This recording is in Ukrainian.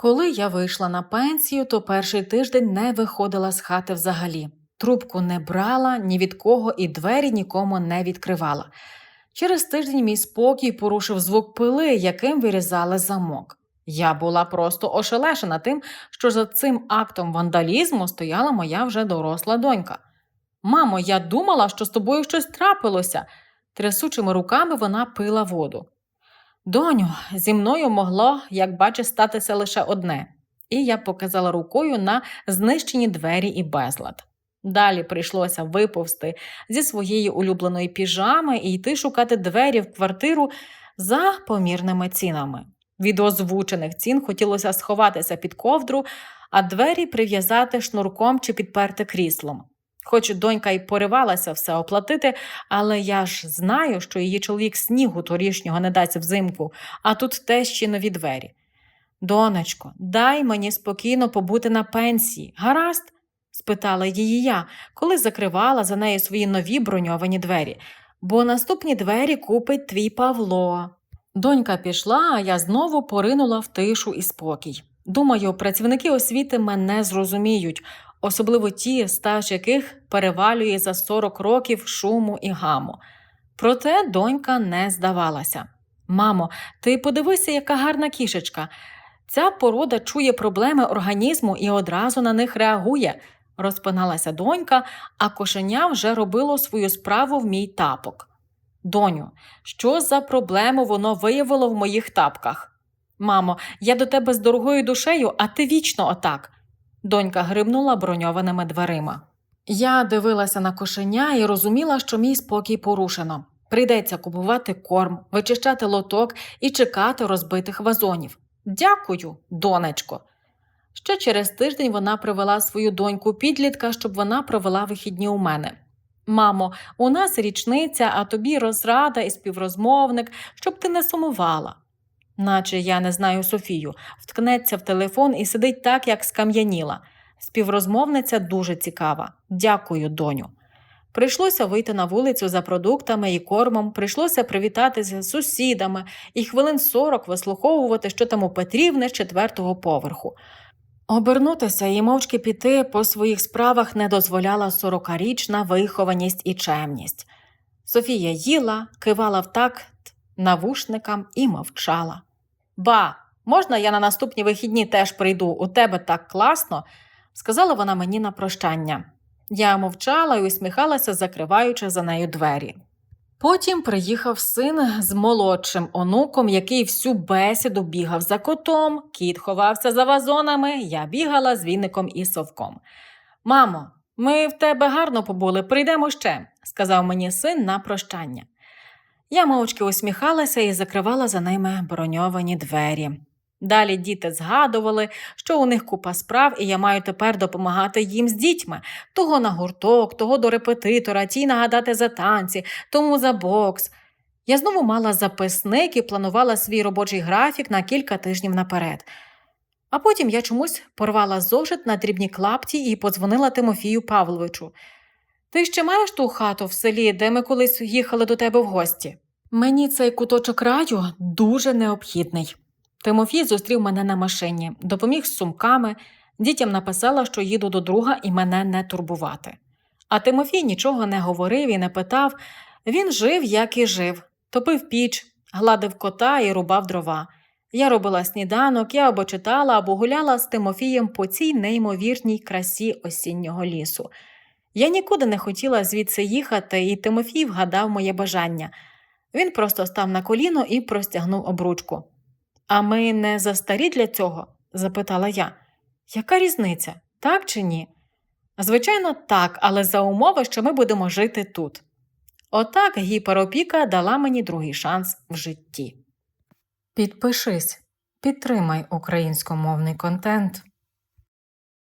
Коли я вийшла на пенсію, то перший тиждень не виходила з хати взагалі. Трубку не брала ні від кого і двері нікому не відкривала. Через тиждень мій спокій порушив звук пили, яким вирізали замок. Я була просто ошелешена тим, що за цим актом вандалізму стояла моя вже доросла донька. Мамо, я думала, що з тобою щось трапилося. Трясучими руками вона пила воду. Доню, зі мною могло, як бачиш, статися лише одне, і я показала рукою на знищені двері і безлад. Далі прийшлося виповзти зі своєї улюбленої піжами і йти шукати двері в квартиру за помірними цінами. Від озвучених цін хотілося сховатися під ковдру, а двері прив'язати шнурком чи підперти кріслом. Хоч донька й поривалася все оплатити, але я ж знаю, що її чоловік снігу торішнього не дасть взимку, а тут теж ще нові двері. Донечко, дай мені спокійно побути на пенсії, гаразд? спитала її я, коли закривала за нею свої нові броньовані двері, бо наступні двері купить твій Павло. Донька пішла, а я знову поринула в тишу і спокій. Думаю, працівники освіти мене зрозуміють, особливо ті, стаж яких перевалює за 40 років шуму і гаму. Проте донька не здавалася. Мамо, ти подивися, яка гарна кішечка. Ця порода чує проблеми організму і одразу на них реагує, розпиналася донька, а кошеня вже робило свою справу в мій тапок. Доню, що за проблему воно виявило в моїх тапках? Мамо, я до тебе з дорогою душею, а ти вічно отак. Донька гримнула броньованими дверима. Я дивилася на кошеня і розуміла, що мій спокій порушено. Прийдеться купувати корм, вичищати лоток і чекати розбитих вазонів. Дякую, донечко. Ще через тиждень вона привела свою доньку підлітка, щоб вона провела вихідні у мене. Мамо, у нас річниця, а тобі розрада і співрозмовник, щоб ти не сумувала. Наче я не знаю Софію, вткнеться в телефон і сидить так, як скам'яніла. Співрозмовниця дуже цікава. Дякую, доню. Прийшлося вийти на вулицю за продуктами і кормом, прийшлося привітатися з сусідами і хвилин сорок вислуховувати, що там у Петрівни з четвертого поверху. Обернутися і мовчки піти по своїх справах не дозволяла сорокарічна вихованість і чемність. Софія їла, кивала в такт навушникам і мовчала. Ба, можна я на наступні вихідні теж прийду? У тебе так класно, сказала вона мені на прощання. Я мовчала і усміхалася, закриваючи за нею двері. Потім приїхав син з молодшим онуком, який всю бесіду бігав за котом, кіт ховався за вазонами, я бігала з віником і совком. Мамо, ми в тебе гарно побули, прийдемо ще, сказав мені син на прощання. Я мовчки усміхалася і закривала за ними броньовані двері. Далі діти згадували, що у них купа справ, і я маю тепер допомагати їм з дітьми того на гурток, того до репетитора, ті нагадати за танці, тому за бокс. Я знову мала записник і планувала свій робочий графік на кілька тижнів наперед. А потім я чомусь порвала зошит на дрібні клапті і подзвонила Тимофію Павловичу. Ти ще маєш ту хату в селі, де ми колись їхали до тебе в гості? Мені цей куточок раю дуже необхідний. Тимофій зустрів мене на машині, допоміг з сумками, дітям написала, що їду до друга і мене не турбувати. А Тимофій нічого не говорив і не питав. Він жив, як і жив, топив піч, гладив кота і рубав дрова. Я робила сніданок, я або читала, або гуляла з Тимофієм по цій неймовірній красі осіннього лісу. Я нікуди не хотіла звідси їхати, і Тимофій вгадав моє бажання. Він просто став на коліно і простягнув обручку. А ми не застарі для цього? запитала я. Яка різниця, так чи ні? Звичайно, так, але за умови, що ми будемо жити тут. Отак гіперопіка дала мені другий шанс в житті. Підпишись, підтримай українськомовний контент.